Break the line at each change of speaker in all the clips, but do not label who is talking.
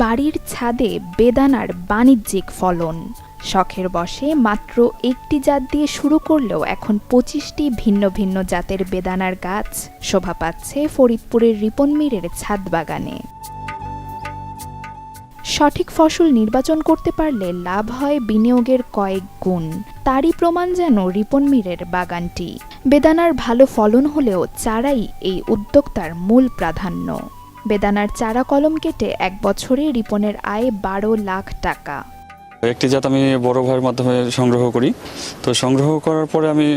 বাড়ির ছাদে বেদানার বাণিজ্যিক ফলন। শখের বসে মাত্র একটি জাত দিয়ে শুরু করলেও এখন পঁচিশটি ভিন্ন ভিন্ন জাতের বেদানার গাছ শোভা পাচ্ছে ফরিদপুরের রিপন মিরের ছাদ বাগানে। সঠিক ফসল নির্বাচন করতে পারলে লাভ হয় বিনিয়োগের কয়েক গুণ। তারই প্রমাণ যেন রিপন মিরের বাগানটি। বেদানার ভালো ফলন হলেও চারাই এই উদ্যোক্তার মূল প্রাধান্য। বেদানার চারা কলম কেটে এক বছরে রিপনের আয় বারো লাখ টাকা।
একটি জাত আমি বড় ভাইয়ের মাধ্যমে সংগ্রহ করি। তো সংগ্রহ করার পরে আমি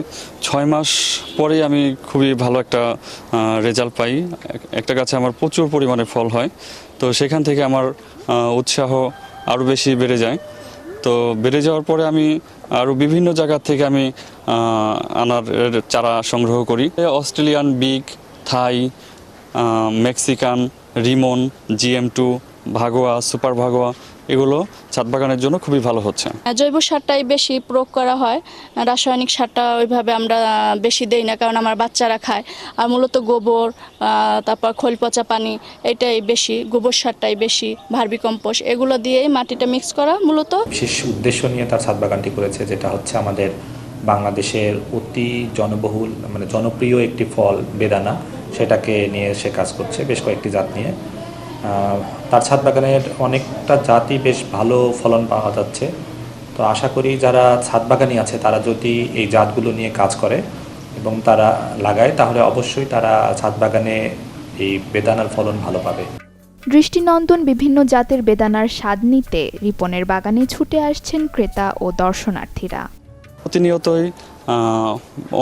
ছয় মাস পরেই আমি খুবই ভালো একটা রেজাল্ট পাই। একটা গাছে আমার প্রচুর পরিমাণে ফল হয়। তো সেখান থেকে আমার উৎসাহ আরও বেশি বেড়ে যায়। তো বেড়ে যাওয়ার পরে আমি আরও বিভিন্ন জায়গা থেকে আমি আনার চারা সংগ্রহ করি। Australian, big, Thai Mexican Rimon GM two Bhagwa super Bhagwa এগুলো ছাদ বাগানের জন্য খুবই ভালো হচ্ছে।
জৈব সারটাই বেশি প্রয়োগ করা হয়। রাসায়নিক সারটা ওইভাবে আমরা বেশি দেই না কারণ আমার বাচ্চারা খায়। আর মূলত গোবর তারপর খোল পচা পানি এটাই বেশি গোবর সারটাই বেশি ভার্মি কম্পোস্ট এগুলো দিয়েই মাটিটা মিক্স করা মূলত।
বিশেষ উদ্দেশ্য নিয়ে তার ছাদ বাগানটি করেছে যেটা হচ্ছে আমাদের বাংলাদেশের অতি জনবহুল মানে জনপ্রিয় একটি ফল বেদানা। সেটাকে নিয়ে সে কাজ করছে বেশ কয়েকটি জাত নিয়ে। তার ছাদ বাগানের অনেকটা জাতই বেশ ভালো ফলন পাওয়া যাচ্ছে। তো আশা করি যারা ছাদ বাগানি আছে তারা যদি এই জাতগুলো নিয়ে কাজ করে এবং তারা লাগায় তাহলে অবশ্যই তারা ছাদ বাগানে এই বেদানার ফলন ভালো পাবে।
দৃষ্টিনন্দন বিভিন্ন জাতের বেদানার স্বাদ নিতে রিপনের বাগানে ছুটে আসছেন ক্রেতা ও দর্শনার্থীরা।
প্রতিনিয়তই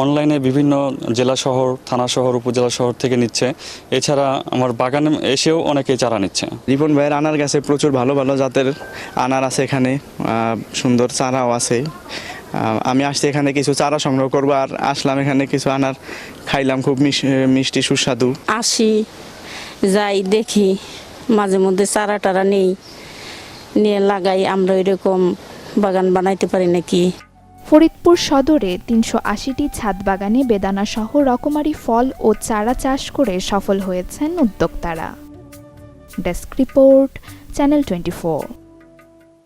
অনলাইনে বিভিন্ন জেলা শহর থানা শহর উপজেলা শহর থেকে নিচ্ছে। এছাড়া আমার বাগানে এসেও অনেকে চারা নিচ্ছে।
রিপন ভাইয়ের আনার গাছে প্রচুর ভালো ভালো জাতের আনার আছে এখানে সুন্দর চারাও আছে। আমি আসতে এখানে কিছু চারা সংগ্রহ করব আর আসলাম এখানে কিছু আনার। খাইলাম খুব মিষ্টি সুস্বাদু।
আসি যাই দেখি মাঝে মধ্যে চারা টারা নেই। নিয়ে লাগাই আমরা এরকম বাগান বানাইতে পারি নাকি?
ফরিদপুর সদরে তিনশো আশিটি ছাদ বাগানে বেদানা সহ রকমারি ফল ও চারা চাষ করে সফল হয়েছেন উদ্যোক্তারা। Desk report, channel twenty